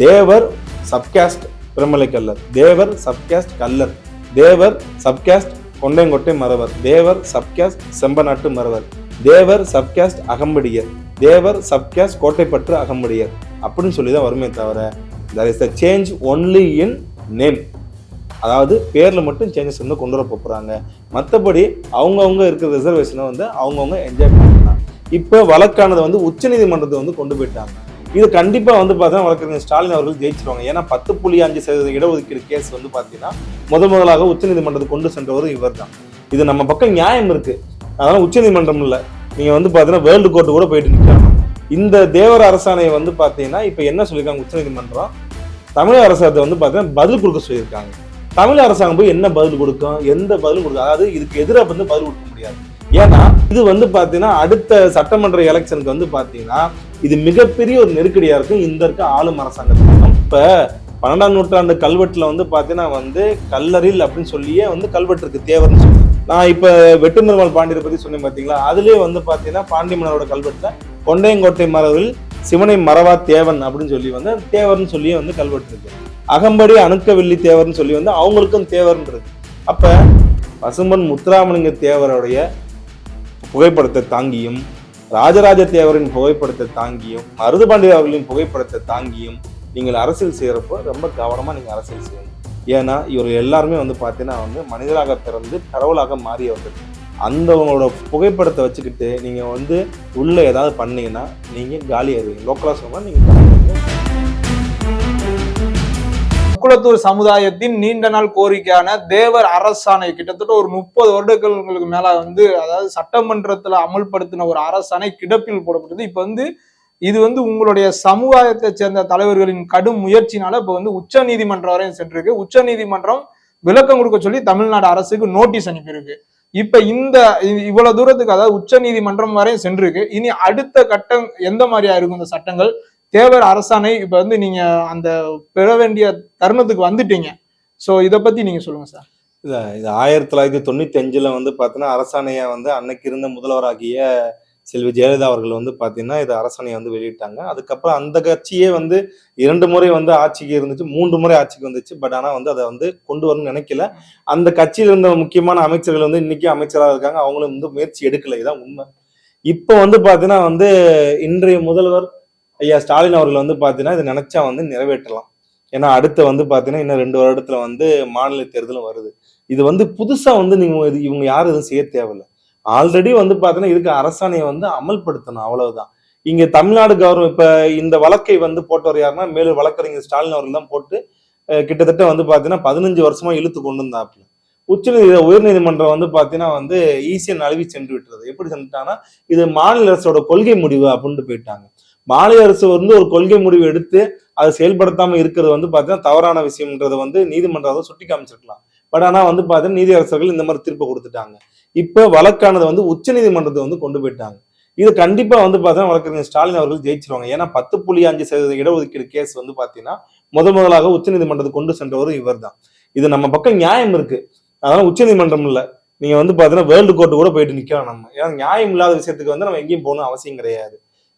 Thevar subcaste Piramalai Kallar Thevar subcaste Kallar Thevar subcaste Kondaiyankottai Maravar. Thevar subcaste Sembanattu Maravar. Thevar subcaste Agambadiyar. Thevar subcaste Kottaipattru Agambadiyar. அப்படின்னு சொல்லி தான் வருமே தவிர there is the change only in name அதாவது பேரில் மட்டும் changes வந்து கொண்டு வர போகிறாங்க மற்றபடி அவங்கவுங்க இருக்கிற ரிசர்வேஷனை வந்து அவங்கவுங்க என்ஜாய் பண்ணலாம் இப்போ வழக்கானதை வந்து உச்சநீதிமன்றத்தை வந்து கொண்டு போயிட்டாங்க. இது கண்டிப்பாக வந்து பார்த்தீங்கன்னா வழக்கறிஞர் ஸ்டாலின் அவர்கள் ஜெயிச்சிருவாங்க. ஏன்னா பத்து புள்ளி அஞ்சு சதவீத இடஒதுக்கீடு கேஸ் வந்து பார்த்தீங்கன்னா முதல் முதலாக உச்சநீதிமன்றத்தை கொண்டு சென்றவர் இவர் தான் இது நம்ம பக்கம் நியாயம் இருக்கு. அதனால உச்சநீதிமன்றம் இல்லை. நீங்கள் வந்து பார்த்தீங்கன்னா வேர்ல்டு கோர்ட்டு கூட போயிட்டு நிற்கலாம் இந்த தேவர அரசாணையை வந்து பார்த்தீங்கன்னா இப்போ என்ன சொல்லியிருக்காங்க உச்சநீதிமன்றம் தமிழக அரசாங்கத்தை வந்து பார்த்தீங்கன்னா பதில் கொடுக்க சொல்லியிருக்காங்க. தமிழ் அரசாங்கம் போய் என்ன பதில் கொடுக்கும்? எந்த பதில் கொடுக்கும்? அதாவது இதுக்கு எதிராக வந்து பதில் கொடுக்க முடியாது. ஏன்னா இது வந்து பார்த்தீங்கன்னா அடுத்த சட்டமன்ற எலெக்ஷனுக்கு வந்து பார்த்தீங்கன்னா இது மிகப்பெரிய ஒரு நெருக்கடியா இருக்கும். இந்த இருக்க ஆளும் அரசாங்கத்துக்கு. இப்ப பன்னெண்டாம் நூற்றாண்டு கல்வெட்டுல வந்து பார்த்தீங்கன்னா வந்து கல்லறில் அப்படின்னு சொல்லியே வந்து கல்வெட்டுக்கு தேவைன்னு தேவர்னு சொல்லி. நான் இப்ப வெட்டுமிருமல் பாண்டியரை பத்தி சொன்னேன் பாத்தீங்களா? அதுலயே வந்து பாத்தீங்கன்னா பாண்டி மன்னரோட கல்வெட்டுல கொண்டையங்கோட்டை மரவில் சிவனை மறவா தேவன் அப்படின்னு சொல்லி வந்து தேவர்னு சொல்லியே வந்து கல்வெட்டு இருக்கு அகம்படி அணுக்கவில்லி தேவர்னு சொல்லி வந்து அவங்களுக்கும் தேவர்னு இருக்கு. அப்ப பசும்பன் முத்துராமலிங்க தேவருடைய புகைப்படத்தை தாங்கியும் ராஜராஜ தேவரின் புகைப்படத்தை தாங்கியும் மருதுபாண்டிய அவர்களின் புகைப்படத்தை தாங்கியும் நீங்கள் அரசியல் செய்கிறப்போ ரொம்ப கவனமாக நீங்கள் அரசியல் செய்யணும். ஏன்னா இவர் எல்லாருமே வந்து பார்த்தீங்கன்னா வந்து மனிதராக பிறந்து கடவுளாக மாறியவர்கள் அந்தவங்களோட புகைப்படத்தை வச்சுக்கிட்டு நீங்கள் வந்து உள்ளே ஏதாவது பண்ணீங்கன்னா நீங்கள் காலி ஆயிடுவீங்க லோக்கலாக சொன்னால் நீங்கள் முக்குளத்தூர் சமுதாயத்தின் நீண்ட நாள் கோரிக்கையான தேவர் அரசாணை கிட்டத்தட்ட ஒரு முப்பது வருடங்களுக்கு மேல வந்து அதாவது சட்டமன்றத்துல அமல்படுத்தின ஒரு அரசாணை கிடப்பில் போடப்பட்டது. இப்ப வந்து இது வந்து உங்களுடைய சமுதாயத்தை சேர்ந்த தலைவர்களின் கடும் முயற்சினால இப்ப வந்து உச்ச நீதிமன்றம் வரையும் சென்றிருக்கு. உச்ச நீதிமன்றம் விளக்கம் கொடுக்க சொல்லி தமிழ்நாடு அரசுக்கு நோட்டீஸ் அனுப்பியிருக்கு. இப்ப இந்த இவ்வளவு தூரத்துக்கு அதாவது உச்ச நீதிமன்றம் வரையும் சென்றிருக்கு. இனி அடுத்த கட்டம் எந்த மாதிரியா இருக்கும் இந்த சட்டங்கள்? தேவர் அரசாணை இப்போ வந்து நீங்கள் அந்த பெற வேண்டிய தருணத்துக்கு வந்துட்டீங்க. ஸோ இதை பற்றி நீங்கள் சொல்லுங்கள் சார். இல்லை இது ஆயிரத்தி தொள்ளாயிரத்தி தொண்ணூற்றி அஞ்சில் வந்து பார்த்தீங்கன்னா அரசாணையை வந்து அன்னைக்கு இருந்த முதல்வராகிய செல்வி ஜெயலலிதா அவர்கள் வந்து பார்த்தீங்கன்னா இது அரசாணையை வந்து வெளியிட்டாங்க. அதுக்கப்புறம் அந்த கட்சியே வந்து இரண்டு முறை வந்து ஆட்சிக்கு இருந்துச்சு மூன்று முறை ஆட்சிக்கு வந்துச்சு. பட் ஆனால் வந்து அதை வந்து கொண்டு வரணும்னு நினைக்கல. அந்த கட்சியில் இருந்த முக்கியமான அமைச்சர்கள் வந்து இன்னைக்கு அமைச்சராக இருக்காங்க. அவங்களும் வந்து முயற்சி எடுக்கல. இதான் உண்மை. இப்போ வந்து பார்த்தீங்கன்னா வந்து இன்றைய முதல்வர் ஐயா ஸ்டாலின் அவர்கள் வந்து பார்த்தீங்கன்னா இதை நினைச்சா வந்து நிறைவேற்றலாம். ஏன்னா அடுத்து வந்து பார்த்தீங்கன்னா இன்னும் ரெண்டு வருடத்துல வந்து மாநில தேர்தலும் வருது. இது வந்து புதுசாக வந்து நீங்கள் இது இவங்க யாரும் எதுவும் செய்ய தேவையில்ல. ஆல்ரெடி வந்து பார்த்தீங்கன்னா இதுக்கு அரசாணையை வந்து அமல்படுத்தணும் அவ்வளவுதான். இங்க தமிழ்நாடு கவர்மெண்ட் இப்ப இந்த வழக்கை வந்து போட்டவர் யாருன்னா மேலும் வழக்கறிஞர் ஸ்டாலின் அவர்கள் தான் போட்டு கிட்டத்தட்ட வந்து பாத்தீங்கன்னா பதினஞ்சு வருஷமா இழுத்து கொண்டு வந்தாப்புல உச்சநீதி உயர்நீதிமன்றம் வந்து பாத்தீங்கன்னா வந்து ஈஸியா நழுவி சென்று விட்டுறது எப்படி சென்றுட்டாங்கன்னா இது மாநில அரசோட கொள்கை முடிவு அப்படின்ட்டு போயிட்டாங்க. மாநில அரசு வந்து ஒரு கொள்கை முடிவு எடுத்து அதை செயல்படுத்தாம இருக்கிறது வந்து பார்த்தீங்கன்னா தவறான விஷயம்ன்றதை வந்து நீதிமன்றத்தை சுட்டி காமிச்சிருக்கலாம். பட் ஆனால் வந்து பார்த்தீங்கன்னா நீதி அரசர்கள் இந்த மாதிரி தீர்ப்பு கொடுத்துட்டாங்க. இப்போ வழக்கானது வந்து உச்சநீதிமன்றத்தை வந்து கொண்டு போயிட்டாங்க. இது கண்டிப்பா வந்து பார்த்தீங்கன்னா வழக்கறிஞர் ஸ்டாலின் அவர்கள் ஜெயிச்சிருவாங்க. ஏன்னா பத்து புள்ளி அஞ்சு சதவீத இடஒதுக்கீடு கேஸ் வந்து பார்த்தீங்கன்னா முதல் முதலாக உச்சநீதிமன்றத்தை கொண்டு சென்றவர் இவர் தான் இது நம்ம பக்கம் நியாயம் இருக்கு. அதனால உச்சநீதிமன்றம் இல்லை. நீங்க வந்து பாத்தீங்கன்னா வேர்ல்டு கோர்ட்டு கூட போயிட்டு நிக்கலாம் நம்ம. ஏன்னா நியாயம் இல்லாத விஷயத்துக்கு வந்து நம்ம எங்கேயும் போகணும் அவசியம் கிடையாது.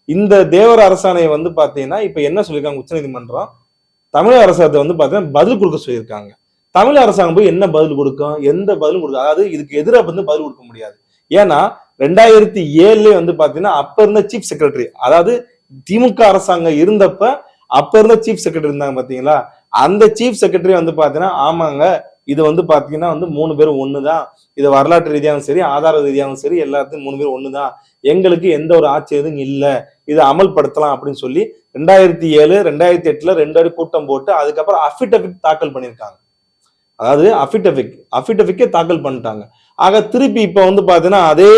இந்த தேவர அரசாணையை வந்து பாத்தீங்கன்னா இப்ப என்ன சொல்லியிருக்காங்க? உச்சநீதிமன்றம் தமிழக அரசாங்கத்தை வந்து பாத்தீங்கன்னா பதில் கொடுக்க சொல்லியிருக்காங்க. தமிழ் அரசாங்கம் போய் என்ன பதில் கொடுக்கும்? எந்த பதிலும் கொடுக்கும் அதாவது இதுக்கு எதிராக வந்து பதில் கொடுக்க முடியாது. ஏன்னா ரெண்டாயிரத்தி ஏழுல வந்து பாத்தீங்கன்னா அப்ப இருந்த சீஃப் செக்ரட்டரி அதாவது திமுக அரசாங்கம் இருந்தப்ப அப்ப இருந்த சீஃப் செக்ரட்டரி இருந்தாங்க பாத்தீங்களா? அந்த சீஃப் செக்ரட்டரி வந்து பாத்தீங்கன்னா ஆமாங்க இது வந்து பார்த்தீங்கன்னா வந்து மூணு பேரும் தான் இது வரலாற்று ரீதியாகவும் சரி ஆதார ரீதியாகவும் சரி எல்லாத்தையும் மூணு பேரும் தான் எங்களுக்கு எந்த ஒரு ஆட்சி எதுவும் இல்லை. இதை அமல்படுத்தலாம் அப்படின்னு சொல்லி ரெண்டாயிரத்தி ஏழு ரெண்டாயிரத்தி எட்டில் ரெண்டு அடி கூட்டம் போட்டு அதுக்கப்புறம் அஃபிடவிட் தாக்கல் பண்ணியிருக்காங்க. அதாவது அஃபிடவிக் அஃபிடவிக்கே தாக்கல் பண்ணிட்டாங்க. ஆக திருப்பி இப்போ வந்து பார்த்தீங்கன்னா அதே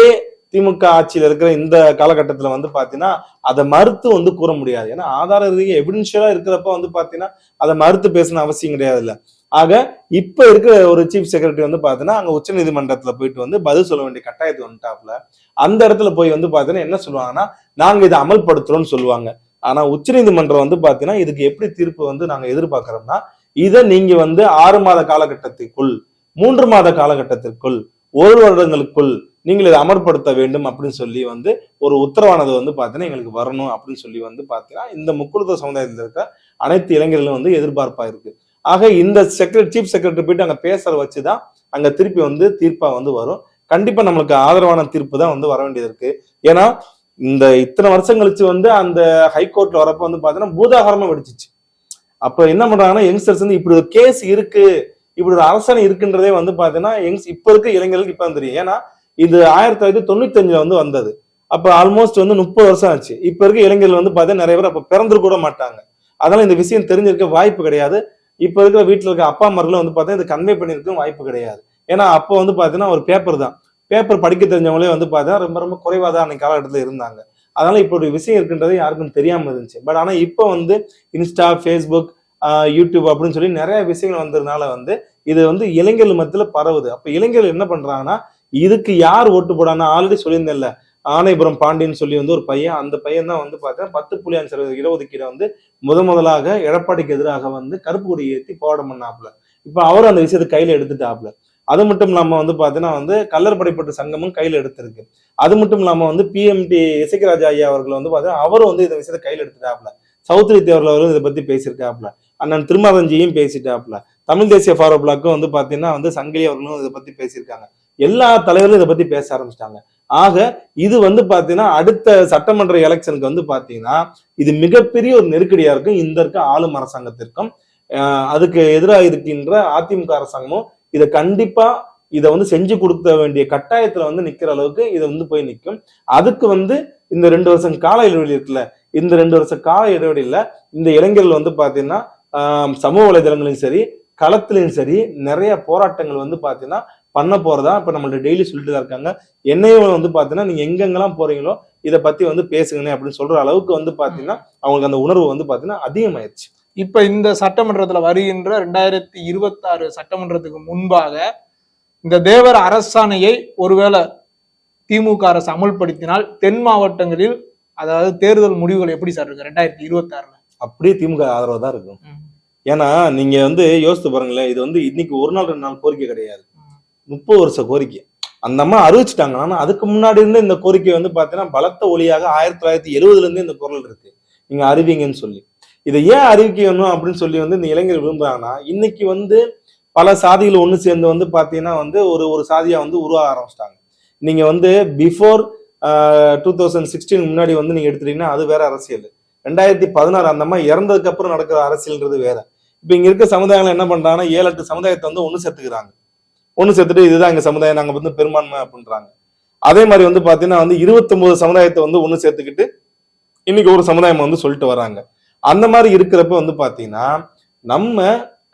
திமுக ஆட்சியில் இருக்கிற இந்த காலகட்டத்தில் வந்து பார்த்தீங்கன்னா அதை மறுத்து வந்து கூற முடியாது. ஏன்னா ஆதார ரீதியாக எவிடென்ஷியலாக இருக்கிறப்ப வந்து பார்த்தீங்கன்னா அதை மறுத்து பேசின அவசியம் கிடையாது இல்லை. ஆக இப்ப இருக்கிற ஒரு சீஃப் செக்ரட்டரி வந்து பாத்தீங்கன்னா அங்க உச்ச நீதிமன்றத்துல போயிட்டு வந்து பதில் சொல்ல வேண்டிய கட்டாயத்து வந்துட்டாப்ல அந்த இடத்துல போய் வந்து பாத்தீங்கன்னா என்ன சொல்லுவாங்கன்னா நாங்க இதை அமல்படுத்துறோம்னு சொல்லுவாங்க. ஆனா உச்சநீதிமன்றம் வந்து பாத்தீங்கன்னா இதுக்கு எப்படி தீர்ப்பு வந்து நாங்க எதிர்பார்க்கிறோம்னா இதை நீங்க வந்து ஆறு மாத காலகட்டத்திற்குள் மூன்று மாத காலகட்டத்திற்குள் ஒரு வருடங்களுக்குள் நீங்கள் இதை அமர்படுத்த வேண்டும் அப்படின்னு சொல்லி வந்து ஒரு உத்தரவானது வந்து பார்த்தீங்கன்னா எங்களுக்கு வரணும் அப்படின்னு சொல்லி வந்து பார்த்தீங்கன்னா இந்த முக்குழுத்த சமுதாயத்தில் இருக்க அனைத்து இளைஞர்களும் வந்து எதிர்பார்ப்பா இருக்கு. ஆக இந்த செக்ரட்டரி சீஃப் செக்ரட்டரி போயிட்டு அங்க பேசுற வச்சுதான் அங்கே திருப்பி வந்து தீர்ப்பாக வந்து வரும். கண்டிப்பாக நம்மளுக்கு ஆதரவான தீர்ப்பு தான் வந்து வர வேண்டியது இருக்கு. ஏன்னா இந்த இத்தனை வருஷம் கழிச்சு வந்து அந்த ஹைகோர்ட்ல வரப்ப வந்து பார்த்தீங்கன்னா பூதாகரமா வெடிச்சிச்சு. அப்ப என்ன பண்றாங்கன்னா யங்ஸ்டர்ஸ் வந்து இப்படி ஒரு கேஸ் இருக்கு இப்படி ஒரு அரசாணை இருக்குன்றதே வந்து பார்த்தீங்கன்னா யங்ஸ் இப்ப இருக்க இளைஞர்களுக்கு இப்போ வந்து தெரியும். ஏன்னா இது ஆயிரத்தி தொள்ளாயிரத்தி தொண்ணூத்தி அஞ்சுல வந்து வந்தது. அப்ப ஆல்மோஸ்ட் வந்து முப்பது வருஷம் ஆச்சு. இப்ப இருக்க இளைஞர்கள் வந்து பார்த்தீங்கன்னா நிறைய பேர் அப்ப பிறந்து கூட மாட்டாங்க. அதனால இந்த விஷயம் தெரிஞ்சிருக்க வாய்ப்பு கிடையாது. இப்ப இருக்கிற வீட்டில் இருக்க அப்பா அம்மார்களும் வந்து பார்த்தீங்கன்னா இது கன்வே பண்ணிருக்க வாய்ப்பு கிடையாது. ஏன்னா அப்போ வந்து பாத்தீங்கன்னா ஒரு பேப்பர் தான். பேப்பர் படிக்க தெரிஞ்சவங்களே வந்து பார்த்தீங்கன்னா ரொம்ப ரொம்ப குறைவாக தான் அன்னைக்கு காலகட்டத்தில் இருந்தாங்க. அதனால இப்போ ஒரு விஷயம் இருக்குன்றது யாருக்கும் தெரியாம இருந்துச்சு. பட் ஆனால் இப்போ வந்து இன்ஸ்டா ஃபேஸ்புக் யூடியூப் அப்படின்னு சொல்லி நிறைய விஷயங்கள் வந்ததுனால வந்து இது வந்து இளைஞர்கள் மத்தியில் பரவுது. அப்போ இளைஞர்கள் என்ன பண்றாங்கன்னா இதுக்கு யார் ஓட்டு போடான்னு ஆல்ரெடி சொல்லியிருந்தேன்ல. ஆனைபுரம் பாண்டியன்னு சொல்லி வந்து ஒரு பையன் அந்த பையன் தான் வந்து பார்த்தீங்கன்னா பத்து புள்ளி அஞ்சு சதவீத இடஒதுக்கீடை வந்து முத முதலாக எடப்பாடிக்கு எதிராக வந்து கருப்பு கொடி ஏற்றி போராட்டம் பண்ணாப்புல. இப்போ அவரும் அந்த விஷயத்தை கையில் எடுத்துட்டாப்புல. அது மட்டும் இல்லாமல் வந்து பார்த்தீங்கன்னா வந்து கல்லர் படைப்பட்ட சங்கமும் கையில் எடுத்திருக்கு. அது மட்டும் இல்லாமல் வந்து பிஎம்டி இசைக்கராஜா ஐயா அவர்கள் வந்து பார்த்தீங்கன்னா அவரும் வந்து இந்த விஷயத்தை கையில் எடுத்துட்டாப்புல. சௌத்ரி தேவர்கள் அவரும் இதை பற்றி பேசியிருக்காப்புல. அண்ணன் திருமாதஞ்சியும் பேசிட்டாப்புல. தமிழ் தேசிய ஃபாரோ பிளாக்கும் வந்து பார்த்தீங்கன்னா வந்து சங்கிலி அவர்களும் இதை பற்றி பேசியிருக்காங்க. எல்லா தலைவர்களும் இதை பற்றி பேச ஆரம்பிச்சிட்டாங்க. ஆக இது வந்து பாத்தீங்கன்னா அடுத்த சட்டமன்ற எலெக்ஷனுக்கு வந்து பாத்தீங்கன்னா இது மிகப்பெரிய ஒரு நெருக்கடியா இருக்கும். இந்த இருக்க ஆளும் அரசாங்கத்திற்கும். அதுக்கு எதிராக இருக்கின்ற அதிமுக அரசாங்கமும் இதை கண்டிப்பா இதை வந்து செஞ்சு கொடுக்க வேண்டிய கட்டாயத்துல வந்து நிக்கிற அளவுக்கு இதை வந்து போய் நிற்கும் அதுக்கு வந்து இந்த ரெண்டு வருஷம் கால இடைவெளி இருக்குல்ல இந்த ரெண்டு வருஷம் கால இடைவெளியில இந்த இளைஞர்கள் வந்து பாத்தீங்கன்னா சமூக வலைதளங்களையும் சரி களத்திலையும் சரி நிறைய போராட்டங்கள் வந்து பாத்தீங்கன்னா பண்ண போறதா? இப்ப நம்மள்ட்ட டெய்லி சொல்லிட்டு தான் இருக்காங்க. என்னையும் வந்து பாத்தீங்கன்னா நீங்க எங்கெங்கெல்லாம் போறீங்களோ இதை பத்தி வந்து பேசுங்கண்ணே அப்படின்னு சொல்ற அளவுக்கு வந்து பாத்தீங்கன்னா அவங்களுக்கு அந்த உணர்வு வந்து பாத்தீங்கன்னா அதிகமாயிருச்சு. இப்ப இந்த சட்டமன்றத்துல வருகின்ற ரெண்டாயிரத்தி இருபத்தாறு சட்டமன்றத்துக்கு முன்பாக இந்த தேவர் அரசாணையை ஒருவேளை திமுக அரசு அமல்படுத்தினால் தென் மாவட்டங்களில் அதாவது தேர்தல் முடிவுகள் எப்படி சார் இருக்கு ரெண்டாயிரத்தி இருபத்தி ஆறுல அப்படியே திமுக ஆதரவு தான் இருக்கும் ஏன்னா நீங்க வந்து யோசித்து பாருங்களேன் இது வந்து இன்னைக்கு ஒரு நாள் ரெண்டு நாள் கோரிக்கை கிடையாது. முப்பது வருஷ கோரிக்கை. அந்த அம்மா அறிவிச்சிட்டாங்க. ஆனால் அதுக்கு முன்னாடி இருந்து இந்த கோரிக்கை வந்து பார்த்தீங்கன்னா பலத்த ஒளியாக ஆயிரத்தி தொள்ளாயிரத்தி எழுபதுலேருந்து இந்த குரல் இருக்கு. நீங்க அறிவிங்கன்னு சொல்லி. இதை ஏன் அறிவிக்கணும் அப்படின்னு சொல்லி வந்து இந்த இளைஞர் விரும்புறாங்கன்னா இன்னைக்கு வந்து பல சாதிகள் ஒன்று சேர்ந்து வந்து பார்த்தீங்கன்னா வந்து ஒரு ஒரு சாதியாக வந்து உருவாக ஆரம்பிச்சிட்டாங்க. நீங்கள் வந்து பிஃபோர் டூ தௌசண்ட் சிக்ஸ்டீன் முன்னாடி வந்து நீங்கள் எடுத்துட்டீங்கன்னா அது வேற அரசியல். ரெண்டாயிரத்தி பதினாறு அந்த அம்மா இறந்ததுக்கு அப்புறம் நடக்கிற அரசியல்ன்றது வேற. இப்போ இங்கே இருக்க சமுதாயங்கள் என்ன பண்ணுறாங்கன்னா ஏழு எட்டு சமுதாயத்தை வந்து ஒன்று சேர்த்துக்கிறாங்க. ஒன்று சேர்த்துட்டு இதுதான் எங்க சமுதாயம் நாங்க வந்து பெரும்பான்மை அப்படின்றாங்க. அதே மாதிரி வந்து பாத்தீங்கன்னா வந்து இருபத்தொன்பது சமுதாயத்தை வந்து ஒன்று சேர்த்துக்கிட்டு இன்னைக்கு ஒரு சமுதாயம் வந்து சொல்லிட்டு வராங்க அந்த மாதிரி இருக்கிறப்ப வந்து பாத்தீங்கன்னா நம்ம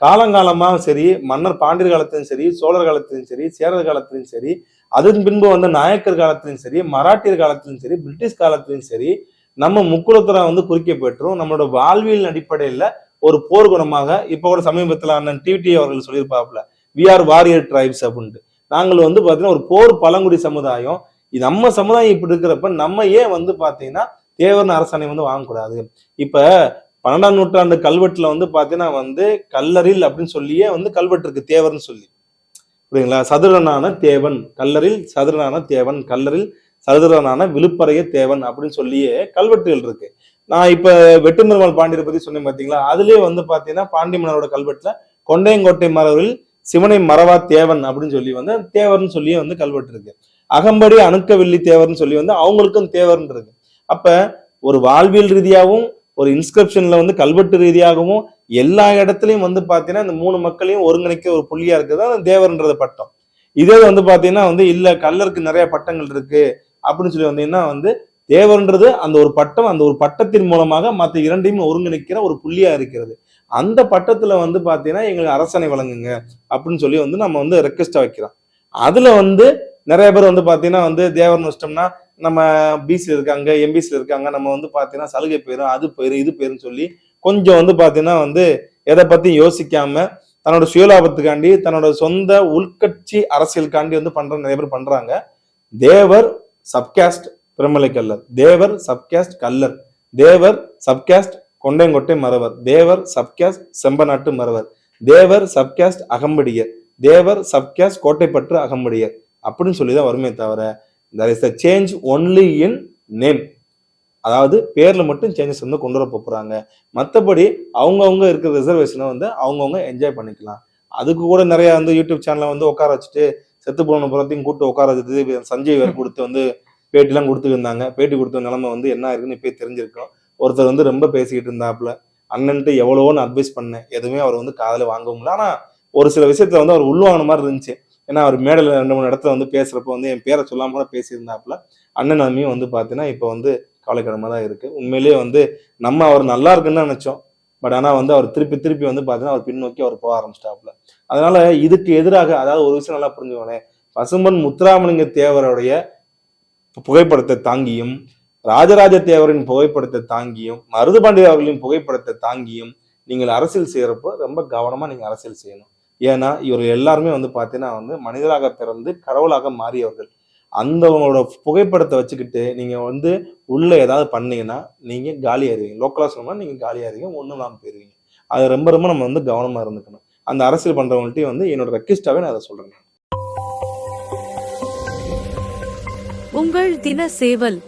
காலங்காலமா சரி மன்னர் பாண்டியர் காலத்திலும் சரி சோழர் காலத்திலும் சரி சேரர் காலத்திலும் சரி அதன் பின்பு வந்த நாயக்கர் காலத்திலும் சரி மராட்டியர் காலத்திலும் சரி பிரிட்டிஷ் காலத்திலும் சரி நம்ம முக்குலத்துறை வந்து குறிக்க பெற்றோம். நம்மளோட வாழ்வியல் அடிப்படையில ஒரு போர்க்குணமாக இப்போ இப்ப கூட சமீபத்துல அண்ணன் டிவிடி அவர்கள் சொல்லியிருப்பாப்ல வி ஆர் வாரியர் ட்ரைப்ஸ் அப்படின்ட்டு நாங்கள் வந்து பாத்தீங்கன்னா ஒரு போர் பழங்குடி சமுதாயம். இது நம்ம சமுதாயம் இப்படி இருக்கிறப்ப நம்ம ஏன் வந்து பாத்தீங்கன்னா தேவர்னு அரசாணை வந்து வாங்கக்கூடாது? இப்ப பன்னெண்டாம் நூற்றாண்டு கல்வெட்டுல வந்து பாத்தீங்கன்னா வந்து கல்லறில் அப்படின்னு சொல்லியே வந்து கல்வெட்டு இருக்கு தேவர்னு சொல்லி. புரியுங்களா சதுரனான தேவன் கல்லறில் சதுரனான தேவன் கல்லறில் சதுரனான விழுப்பறைய தேவன் அப்படின்னு சொல்லியே கல்வெட்டுகள் இருக்கு. நான் இப்ப வெட்டுநிர்மல் பாண்டியரை பத்தி சொன்னேன் பாத்தீங்களா? அதுலயே வந்து பாத்தீங்கன்னா பாண்டி மன்னரோட கல்வெட்டுல கொண்டையங்கோட்டை மரபில் சிவனை மறவா தேவன் அப்படின்னு சொல்லி வந்து தேவர்னு சொல்லியே வந்து கல்வெட்டு இருக்கு அகம்படி அணுக்கவில்லி தேவர்னு சொல்லி வந்து அவங்களுக்கும் தேவர்னு இருக்கு அப்ப ஒரு வாழ்வியல் ரீதியாகவும் ஒரு இன்ஸ்கிரிப்ஷன்ல வந்து கல்வெட்டு ரீதியாகவும் எல்லா இடத்துலையும் வந்து பாத்தீங்கன்னா இந்த மூணு மக்களையும் ஒருங்கிணைக்க ஒரு புள்ளியா இருக்குது அந்த தேவர்ன்றது பட்டம். இதே வந்து பாத்தீங்கன்னா வந்து இல்ல கல்லருக்கு நிறைய பட்டங்கள் இருக்கு அப்படின்னு சொல்லி வந்தீங்கன்னா வந்து தேவர்ன்றது அந்த ஒரு பட்டம் அந்த ஒரு பட்டத்தின் மூலமாக மற்ற இரண்டையும் ஒருங்கிணைக்கிற ஒரு புள்ளியா இருக்கிறது. அந்த பட்டத்தில் வந்து பார்த்தீங்கன்னா எங்களுக்கு அரசனை வழங்குங்க அப்படின்னு சொல்லி வந்து நம்ம வந்து ரெக்வெஸ்ட்டாக வைக்கிறோம். அதில் வந்து நிறைய பேர் வந்து பார்த்தீங்கன்னா வந்து தேவர்னு வச்சிட்டோம்னா நம்ம பிசியில் இருக்காங்க எம்பிசியில் இருக்காங்க நம்ம வந்து பார்த்தீங்கன்னா சலுகை போயிடும் அது போயிடும் இது போயிரும் சொல்லி கொஞ்சம் வந்து பார்த்தீங்கன்னா வந்து எதை பற்றியும் யோசிக்காமல் தன்னோட சுயலாபத்துக்காண்டி தன்னோட சொந்த உள்கட்சி அரசியலுக்காண்டி வந்து பண்ற நிறைய பேர் பண்றாங்க. Thevar subcaste Piramalai Kallar Thevar subcaste Kallar. Thevar subcaste Kondaiyankottai Maravar Thevar subcaste Sembanattu Maravar Thevar subcaste Agambadiyar Thevar subcaste Kottaipattru Agambadiyar அப்படின்னு சொல்லி தான் வருமே தவிர there is a change only in name அதாவது பேர்ல மட்டும் சேஞ்சஸ் வந்து கொண்டு வர போறாங்க. மற்றபடி அவங்கவுங்க இருக்கிற ரிசர்வேஷனை வந்து அவங்கவுங்க என்ஜாய் பண்ணிக்கலாம். அதுக்கு கூட நிறைய வந்து யூடியூப் சேனலை வந்து உட்கார வச்சுட்டு செத்து போன புறத்தையும் கூட்டு உட்கார வச்சுட்டு சஞ்சய் வேறு கொடுத்து வந்து பேட்டிலாம் கொடுத்துருந்தாங்க பேட்டி கொடுத்த நிலைமை வந்து என்ன இருக்குன்னு இப்போ தெரிஞ்சிருக்கோம். ஒருத்தர் வந்து ரொம்ப பேசிக்கிட்டு இருந்தாப்புல அண்ணன்ட்டு எவ்வளவோ நான் அட்வைஸ் பண்ணேன். எதுவுமே அவர் வந்து காதில் வாங்க முடியல ஆனால் ஒரு சில விஷயத்துல வந்து அவர் உள்வாங்கின மாதிரி இருந்துச்சு. ஏன்னா அவர் மேடையில் ரெண்டு மூணு இடத்துல வந்து பேசுகிறப்ப வந்து என் பேரை சொல்லாமல் கூட பேசியிருந்தாப்புல அண்ணன் அம்மியும் வந்து பார்த்தீங்கன்னா இப்போ வந்து கவலைக்கிழமை தான் இருக்குது உண்மையிலேயே வந்து நம்ம அவர் நல்லா இருக்குன்னு நினச்சோம். பட் ஆனால் வந்து அவர் திருப்பி திருப்பி வந்து பார்த்தீங்கன்னா அவர் பின்னோக்கி அவர் போக ஆரம்பிச்சிட்டாப்புல. அதனால இதுக்கு எதிராக அதாவது ஒரு விஷயம் நல்லா புரிஞ்சுக்கோங்களேன். பசும்பன் முத்துராமலிங்க தேவருடைய புகைப்படத்தை தாங்கியும் ராஜராஜ தேவரின் புகைப்படத்தை தாங்கியும் மருதுபாண்டி அவர்களின் புகைப்படத்தை தாங்கியும் நீங்கள் அரசியல் செய்கிறப்போ ரொம்ப கவனமாக நீங்கள் அரசியல் செய்யணும். ஏன்னா இவர் எல்லாருமே வந்து பார்த்தீங்கன்னா வந்து மனிதராக பிறந்து கடவுளாக மாறியவர்கள். அந்தவங்களோட புகைப்படத்தை வச்சுக்கிட்டு நீங்கள் வந்து உள்ளே ஏதாவது பண்ணீங்கன்னா நீங்கள் காலி லோக்கலாக லோக்கலா நீங்கள் நீங்க காலி ஆயிருவீங்க ஒண்ணும் இல்லாம போயிருவீங்க. அது ரொம்ப ரொம்ப நம்ம வந்து கவனமாக இருந்துக்கணும். அந்த அரசியல் பண்ணுறவங்கள்ட்டையும் வந்து என்னோட ரெக்வெஸ்டாகவே நான் அதை சொல்கிறேன் உங்கள் தின சேவல்.